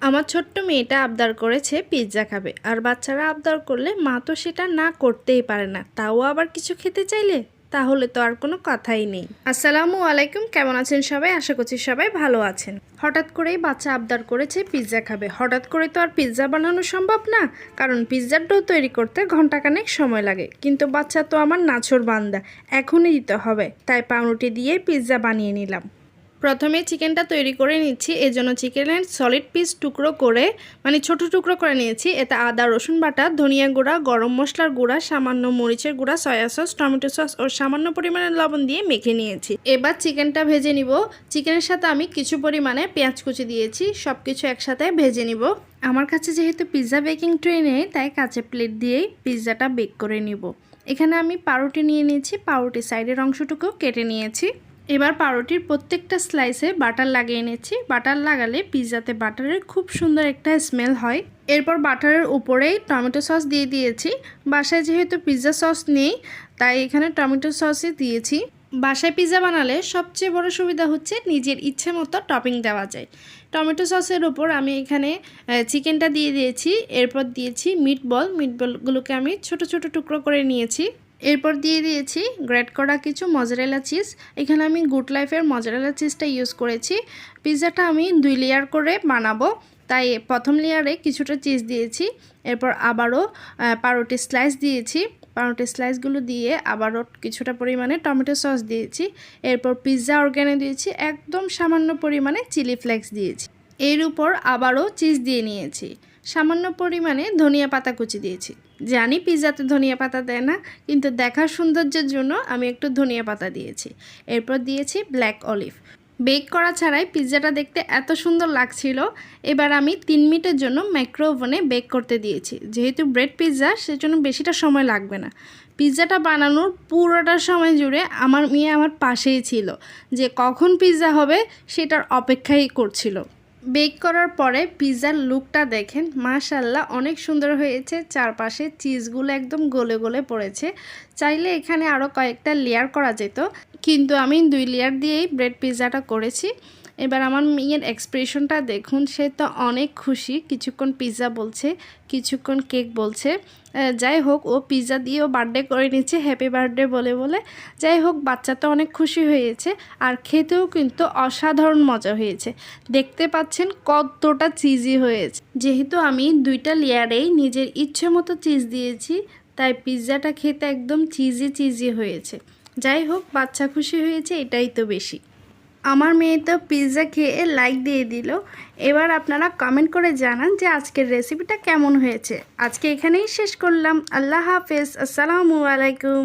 আমার ছোট্ট মেয়েটা আবদার করেছে পিৎজা খাবে, আর বাচ্চারা আবদার করলে মা তো সেটা না করতেই পারে না, তাও আবার কিছু খেতে চাইলে? তাহলে তো আর কোনো কথাই নেই। আসসালামু আলাইকুম, কেমন আছেন সবাই? আশা করছি সবাই ভালো আছেন। হঠাৎ করেই বাচ্চা আবদার করেছে পিৎজা খাবে, হঠাৎ করে তো আর পিৎজা বানানো সম্ভব না, কারণ পিৎজার ডো তৈরি করতে ঘন্টাখানেক সময় লাগে, কিন্তু বাচ্চা তো আমার নাছর বান্দা, এখনই দিতে হবে, তাই পাউরুটি দিয়ে পিৎজা বানিয়ে নিলাম। প্রথমে চিকেনটা তৈরি করে নিচ্ছি, এজন্য চিকেনের সলিড পিস টুকরো করে মানে ছোট টুকরো করে নিয়েছি। এতে আদা, রসুন বাটা, ধনিয়া গুঁড়া, গরম মশলার গুঁড়া, সামান্য মরিচের গুঁড়া সয়া সস টমেটো সস ও সামান্য পরিমাণে লবণ দিয়ে মেখে নিয়েছি। এবার চিকেনটা ভেজে নিব। চিকেনের সাথে আমি কিছু পরিমাণে পেঁয়াজ কুচি দিয়েছি সব কিছু একসাথে ভেজে নিব। আমার কাছে যেহেতু পিৎজা বেকিং ট্রে নেই, তাই কাঁচে প্লেট দিয়েই পিৎজাটা বেক করে নিব। এখানে আমি পাউরুটি নিয়ে নিয়েছি পাউরুটি সাইডের অংশটুকু কেটে নিয়েছি। এবার পাউরুটির প্রত্যেকটা স্লাইসে বাটার লাগিয়ে নিচ্ছি। বাটার লাগালে পিৎজাতে বাটারের খুব সুন্দর একটা স্মেল হয়। এরপর বাটারের উপরেই টমেটো সস দিয়ে দিয়েছি। বাসায় যেহেতু পিৎজা সস নেই, তাই এখানে টমেটো সসই দিয়েছি। বাসায় পিৎজা বানালে সবচেয়ে বড় সুবিধা হচ্ছে নিজের ইচ্ছে মতো টপিং দেওয়া যায়। টমেটো সসের ওপর আমি এখানে চিকেনটা দিয়ে দিয়েছি। এরপর দিয়েছি মিট বল বলগুলোকে আমি ছোট ছোট টুকরো করে নিয়েছি। এরপর দিয়ে দিয়েছি গ্রেট করা কিছু মজারেলা চিজ এখানে আমি গুড লাইফের মজারেলা চিজটা ইউজ করেছি। পিৎজাটা আমি দুই লেয়ার করে বানাবো। তাই প্রথম লেয়ারে কিছুটা চিজ দিয়েছি। এরপর আবারও পাউরুটি স্লাইস দিয়েছি। পাউরুটি স্লাইসগুলো দিয়ে আবারও কিছুটা পরিমাণে টমেটো সস দিয়েছি। এরপর পিৎজা অর্গ্যানে দিয়েছি। একদম সামান্য পরিমাণে চিলি ফ্লেক্স দিয়েছি। এর উপর আবারও চিজ দিয়ে নিয়েছি। সামান্য পরিমাণে ধনিয়া পাতা কুচি দিয়েছি। জানি পিৎজাতে ধনিয়া পাতা দেয় না, কিন্তু দেখার সৌন্দর্যের জন্য আমি একটু ধনিয়া পাতা দিয়েছি। এরপর দিয়েছি ব্ল্যাক অলিভ। বেক করা ছাড়াই পিৎজাটা দেখতে এত সুন্দর লাগছিল। এবার আমি তিন মিনিটের জন্য মাইক্রো ওভেনে বেক করতে দিয়েছি। যেহেতু ব্রেড পিৎজা সেজন্য বেশিটা সময় লাগবে না। পিৎজাটা বানানোর পুরোটা সময় জুড়ে আমার মেয়ে আমার পাশেই ছিল। যে কখন পিৎজা হবে, সেটার অপেক্ষাই করছিল। বেক করার পরে পিৎজার লুকটা দেখেন মাশাল্লাহ অনেক সুন্দর হয়েছে। চারপাশে চিজগুলো একদম গলে গলে পড়েছে। চাইলে এখানে আরও কয়েকটা লেয়ার করা যেত, কিন্তু আমি দুই লেয়ার দিয়েই ব্রেড পিৎজাটা করেছি। এবার আমার মেয়ের এক্সপ্রেশনটা দেখুন, সে তো অনেক খুশি। কিছুক্ষণ পিৎজা বলছে, কিছুক্ষণ কেক বলছে। যাই হোক, ও পিৎজা দিয়েও বার্থডে করে নিচ্ছে হ্যাপি বার্থডে বলে বলে। যাই হোক, বাচ্চা তো অনেক খুশি হয়েছে, আর খেতেও কিন্তু অসাধারণ মজা হয়েছে। দেখতে পাচ্ছেন কতটা চিজি হয়েছে। যেহেতু আমি দুইটা লেয়ারেই নিজের ইচ্ছে মতো চিজ দিয়েছি, তাই পিৎজাটা খেতে একদম চিজি চিজি হয়েছে। যাই হোক, বাচ্চা খুশি হয়েছে, এটাই তো বেশি। আমার মেয়ে তো পিৎজা খেয়ে লাইক দিয়ে দিল। এবার আপনারা কমেন্ট করে জানান যে আজকের রেসিপিটা কেমন হয়েছে। আজকে এখানেই শেষ করলাম। আল্লাহ হাফেজ। আসসালামু আলাইকুম।